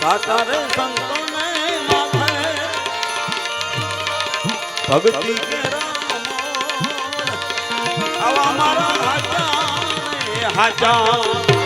સાતારે સંતોને માથે ભક્તિ. આવા મારા હાજા હાજા.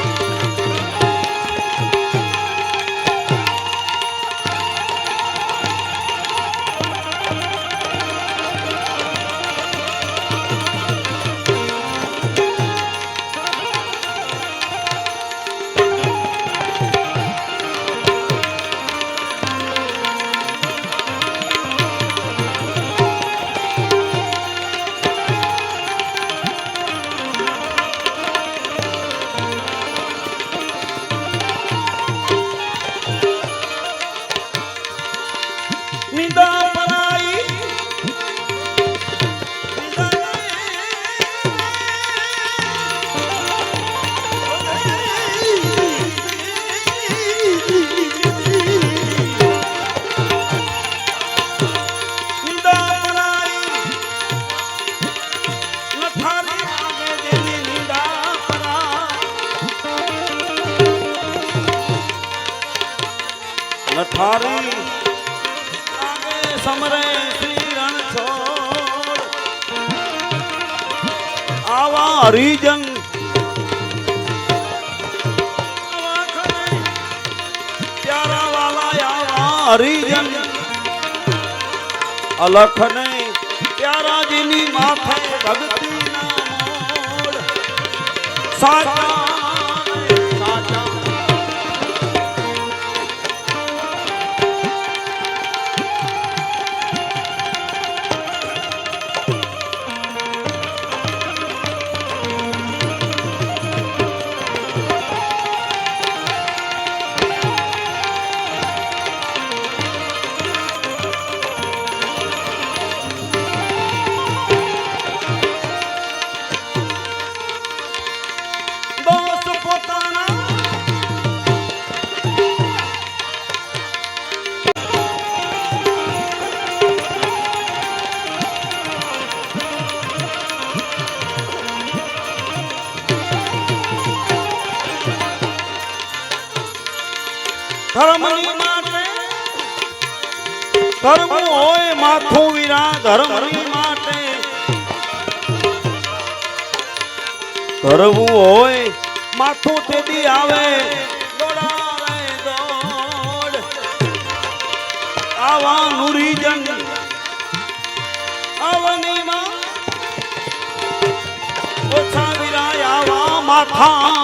આગે સમરે શ્રી રણછોડ આવા હરિજન પ્યારા વાલા આવા હરિજન અલખ ને પ્યારાજીની માથે ભક્તિ સાચા ધર્મની માટે ધર્મ હોય માથું વિરા ધર્મની માટે ધરવું હોય માથું તેડી આવે ઓછા વિરાય, આવા માથા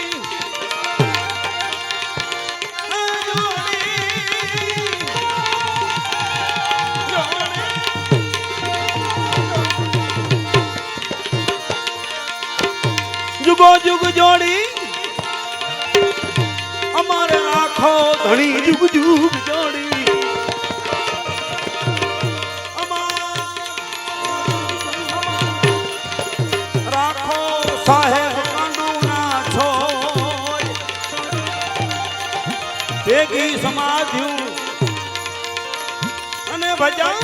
જુગો જુગ જોડી. અમારે આખો ધણી જુગ જુગ જોડી. રાખો સાહેબ કાંડુના છોડ. ભેગી સમાધ્યું. અને ભજા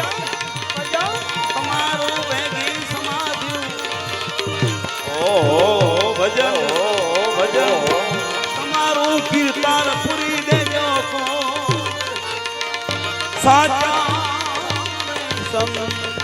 સાચા સંત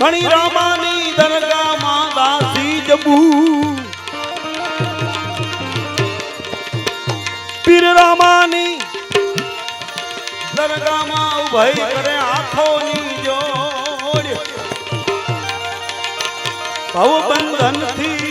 ભણી રામાની દરગાહમાં દાસી જબું. પીર રામાની દરગાહમાં ઉભઈ કરે આંખોની જોડ. ભવ બંધનથી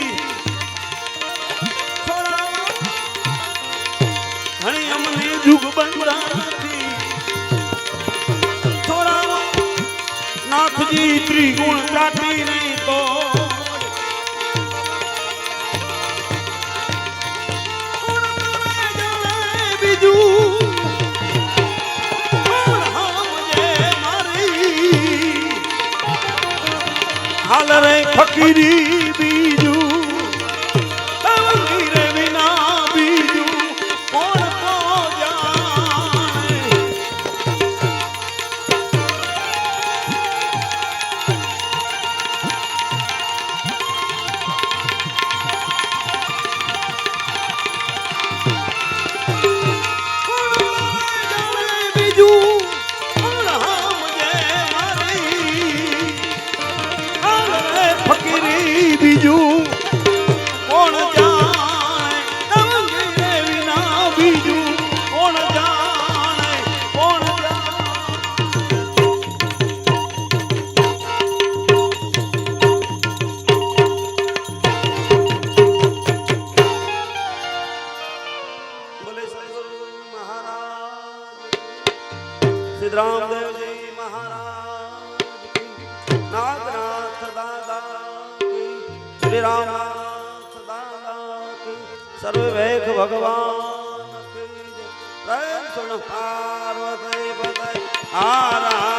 હાલ રે ફકીરી બીજું સિદ્ધ રામદેવજી મહારાજ નાગનાથ દાદા શ્રી રામનાથ દાદા સર્વેખ ભગવાન પાર્વતી પતય હારા